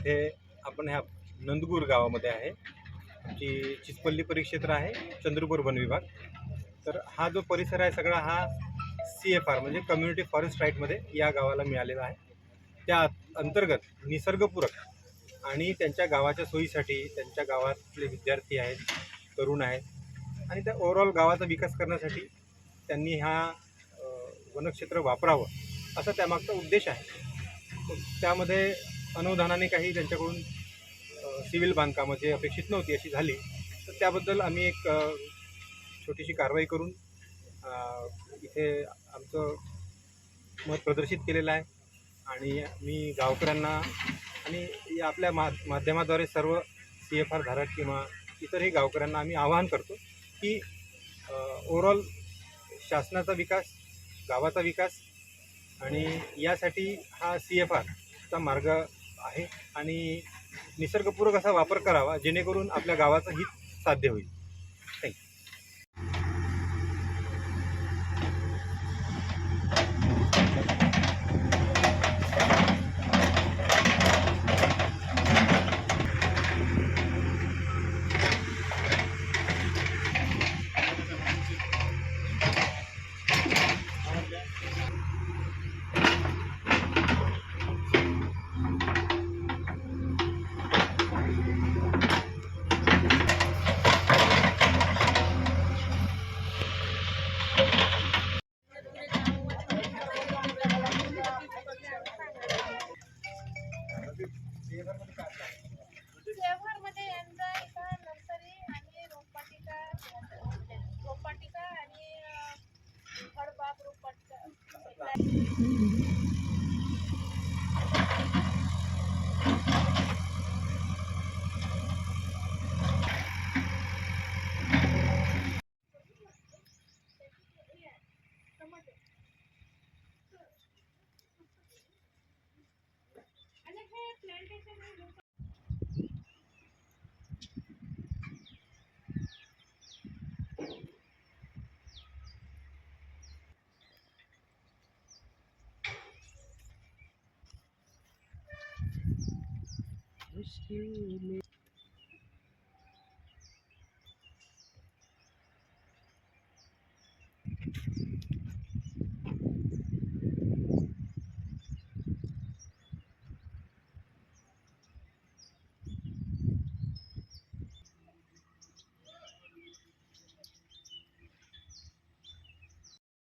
इथे आपण ह्या नंदगूर गावामध्ये आहे. आमची चिचपल्ली परिक्षेत्र आहे चंद्रपूर वन विभाग. तर हा जो परिसर आहे सगळा हा सी एफ आर म्हणजे कम्युनिटी फॉरेस्ट राईटमध्ये या गावाला मिळालेला आहे. त्या अंतर्गत निसर्गपूरक आणि त्यांच्या गावाच्या सोयीसाठी त्यांच्या गावातले विद्यार्थी आहेत तरुण आहेत आणि त्या ओव्हरऑल गावाचा विकास करण्यासाठी त्यांनी हा वनक्षेत्र वापरावं असा त्यामागचा उद्देश आहे. त्यामध्ये अनुदानाने काही त्यांच्याकडून सिव्हिल बांधकामं जे अपेक्षित नव्हती अशी झाली तर त्याबद्दल आम्ही एक छोटीशी कारवाई करून इथे आमचं मत प्रदर्शित केलेलं आहे. आणि मी गावकऱ्यांना आणि या आपल्या मा माध्यमाद्वारे सर्व सी एफ आर धारक किंवा इतरही गावकऱ्यांना आम्ही आवाहन करतो की ओवरऑल शासनाचा विकास गावाचा विकास आणि यासाठी हा सी एफ आरचा मार्ग आहे. आणि निसर्गपूरक असा वापर करावा जेणेकरून आपल्या गावाचं हित साध्य होईल. मध्ये यांचा इथं नर्सरी आणि रोपवाटिका रोपवाटिका आणि अं, फळबाग रोपवाटिका. मुश्किल